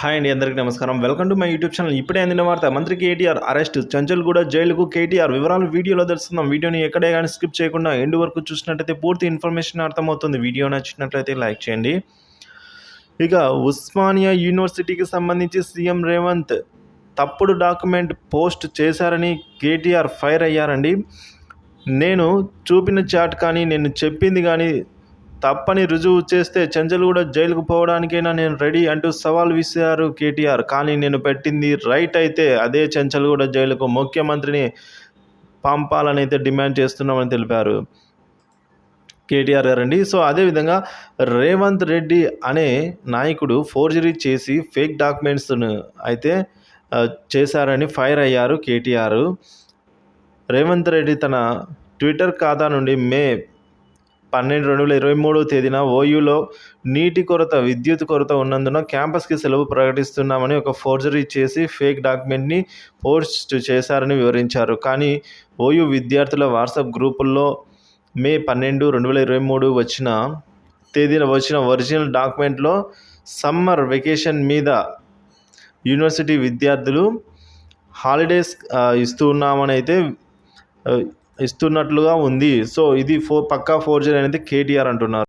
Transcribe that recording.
Hi అండి అందరికీ నమస్కారం. Welcome to my YouTube channel ఇప్పుడే అందిన వార్త మంత్రి కేటీఆర్ అరెస్ట్ చంచల్గూడ జైలుకు కేటీఆర్ వివరాలు వీడియోలో తెలుస్తున్నాం. వీడియోని ఎక్కడే కానీ స్కిప్ చేయకుండా ఎండ్ వరకు చూసినట్టయితే పూర్తి ఇన్ఫర్మేషన్ అర్థమవుతుంది. వీడియో నచ్చినట్లయితే లైక్ చేయండి. ఇక ఉస్మానియా యూనివర్సిటీకి సంబంధించి సీఎం రేవంత్ తప్పుడు డాక్యుమెంట్ పోస్ట్ చేశారని కేటీఆర్ ఫైర్ అయ్యారండి. నేను చూపిన చాట్ కానీ నేను చెప్పింది కానీ తప్పని రుజువు చేస్తే చెంచల్గూడ జైలుకు పోవడానికైనా నేను రెడీ అంటూ సవాల్ విసిరారు కేటీఆర్. కానీ నేను పెట్టింది రైట్ అయితే అదే చెంచల్గూడ జైలుకు ముఖ్యమంత్రిని పంపాలని అయితే డిమాండ్ చేస్తున్నామని తెలిపారు కేటీఆర్ గారండి. సో అదేవిధంగా రేవంత్ రెడ్డి అనే నాయకుడు ఫోర్జరీ చేసి ఫేక్ డాక్యుమెంట్స్ను అయితే చేశారని ఫైర్ అయ్యారు కేటీఆర్. రేవంత్ రెడ్డి తన ట్విట్టర్ ఖాతా నుండి మే పన్నెండు రెండు వేల ఇరవై మూడవ తేదీన ఓయూలో నీటి కొరత విద్యుత్ కొరత ఉన్నందున క్యాంపస్కి సెలవు ప్రకటిస్తున్నామని ఒక ఫోర్జరీ చేసి ఫేక్ డాక్యుమెంట్ని పోస్ట్ చేశారని వివరించారు. కానీ ఓయూ విద్యార్థుల వాట్సాప్ గ్రూపుల్లో మే పన్నెండు రెండు వేల ఇరవై మూడు వచ్చిన తేదీన వచ్చిన ఒరిజినల్ డాక్యుమెంట్లో సమ్మర్ వెకేషన్ మీద యూనివర్సిటీ విద్యార్థులు హాలిడేస్ ఇస్తూ ఇస్తున్నామని అయితే ఇస్తున్నట్లుగా ఉంది. సో ఇది ఫో పక్కా ఫోర్జరీ అనేది కేటీఆర్ అంటున్నారు.